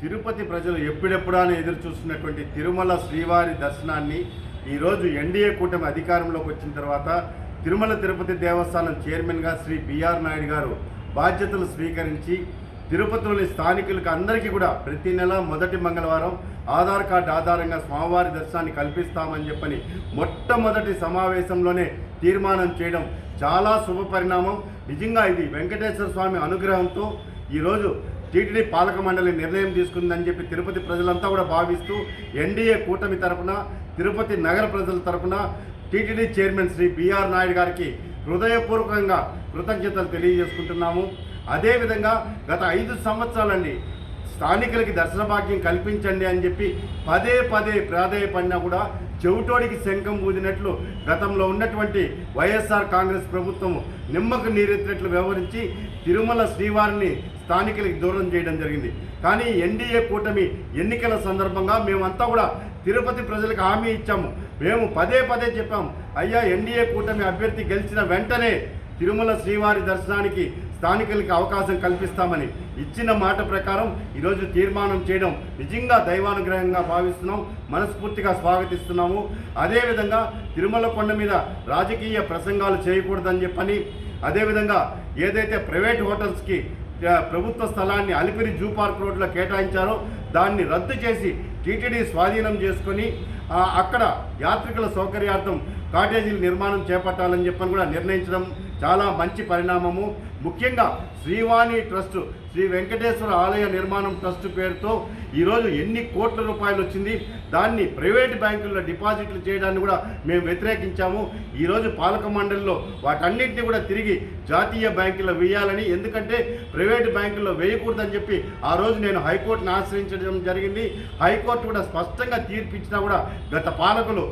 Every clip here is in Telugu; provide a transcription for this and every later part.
తిరుపతి ప్రజలు ఎప్పుడెప్పుడా ఎదురు చూస్తున్నటువంటి తిరుమల శ్రీవారి దర్శనాన్ని ఈరోజు ఎన్డీఏ కూటమి అధికారంలోకి వచ్చిన తర్వాత తిరుమల తిరుపతి దేవస్థానం చైర్మన్గా శ్రీ బిఆర్ నాయుడు గారు బాధ్యతలు స్వీకరించి తిరుపతిలోని స్థానికులకు అందరికీ కూడా ప్రతి నెల మొదటి మంగళవారం ఆధార్ కార్డు ఆధారంగా స్వామివారి దర్శనాన్ని కల్పిస్తామని చెప్పని మొట్టమొదటి సమావేశంలోనే తీర్మానం చేయడం చాలా శుభ పరిణామం నిజంగా ఇది వెంకటేశ్వర స్వామి అనుగ్రహంతో ఈరోజు టీటీడీ పాలక మండలి నిర్ణయం తీసుకుందని చెప్పి తిరుపతి ప్రజలంతా కూడా భావిస్తూ ఎన్డీఏ కూటమి తరపున తిరుపతి నగర ప్రజల తరపున TTD chairman Shri BR Naidu గారికి హృదయపూర్వకంగా కృతజ్ఞతలు తెలియజేసుకుంటున్నాము. అదేవిధంగా గత ఐదు సంవత్సరాలండి స్థానికులకి దర్శన భాగ్యం కల్పించండి అని చెప్పి పదే పదే ప్రాధాయపడినా కూడా చెవిటోడికి శంఖం ఊదినట్లు గతంలో ఉన్నటువంటి వైఎస్ఆర్ కాంగ్రెస్ ప్రభుత్వం నిమ్మకు నీరెత్తినట్లు వ్యవహరించి తిరుమల శ్రీవారిని స్థానికులకి దూరం చేయడం జరిగింది. కానీ ఎన్డీఏ కూటమి ఎన్నికల సందర్భంగా మేమంతా కూడా తిరుపతి ప్రజలకు హామీ ఇచ్చాము. మేము పదే పదే చెప్పాము అయ్యా ఎన్డీఏ కూటమి అభ్యర్థి గెలిచిన వెంటనే తిరుమల శ్రీవారి దర్శనానికి స్థానికులకి అవకాశం కల్పిస్తామని ఇచ్చిన మాట ప్రకారం ఈరోజు తీర్మానం చేయడం నిజంగా దైవానుగ్రహంగా భావిస్తున్నాం. మనస్ఫూర్తిగా స్వాగతిస్తున్నాము. అదేవిధంగా తిరుమల కొండ మీద రాజకీయ ప్రసంగాలు చేయకూడదని చెప్పని అదేవిధంగా ఏదైతే ప్రైవేట్ హోటల్స్కి ప్రభుత్వ స్థలాన్ని అలిపిరి జూ పార్క్ రోడ్లో కేటాయించారో దాన్ని రద్దు చేసి టీటీడీ స్వాధీనం చేసుకొని అక్కడ యాత్రికుల సౌకర్యార్థం కాటేజీల నిర్మాణం చేపట్టాలని చెప్పని కూడా నిర్ణయించడం చాలా మంచి పరిణామము. ముఖ్యంగా శ్రీవాణి ట్రస్ట్ శ్రీ వెంకటేశ్వర ఆలయ నిర్మాణం ట్రస్ట్ పేరుతో ఈరోజు ఎన్ని కోట్ల రూపాయలు వచ్చింది దాన్ని ప్రైవేట్ బ్యాంకుల్లో డిపాజిట్లు చేయడాన్ని కూడా మేము వ్యతిరేకించాము. ఈరోజు పాలక మండలిలో వాటన్నింటినీ కూడా తిరిగి జాతీయ బ్యాంకుల్లో వేయాలని ఎందుకంటే ప్రైవేట్ బ్యాంకుల్లో వేయకూడదని చెప్పి ఆ రోజు నేను హైకోర్టును ఆశ్రయించడం జరిగింది. హైకోర్టు కూడా స్పష్టంగా తీర్పిచ్చినా కూడా గత పాలకులు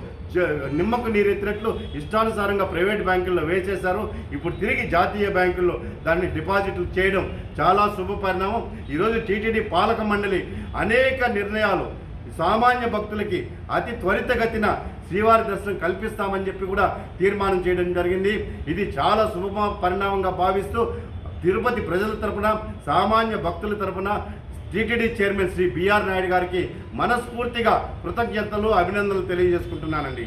నిమ్మకు నీరెత్తినట్లు ఇష్టానుసారంగా ప్రైవేట్ బ్యాంకుల్లో వేసేశారు. ఇప్పుడు తిరిగి జాతీయ బ్యాంకుల్లో దాన్ని డిపాజిట్లు చేయడం చాలా శుభ పరిణామం. ఈరోజు టీటీడీ పాలక మండలి అనేక నిర్ణయాలు సామాన్య భక్తులకి అతి త్వరితగతిన శ్రీవారి దర్శనం కల్పిస్తామని చెప్పి కూడా తీర్మానం చేయడం జరిగింది. ఇది చాలా శుభ పరిణామంగా భావిస్తూ తిరుపతి ప్రజల తరపున సామాన్య భక్తుల తరపున TTD chairman Shri BR Naidu గారికి మనస్ఫూర్తిగా కృతజ్ఞతలు అభినందనలు తెలియజేసుకుంటున్నానండి.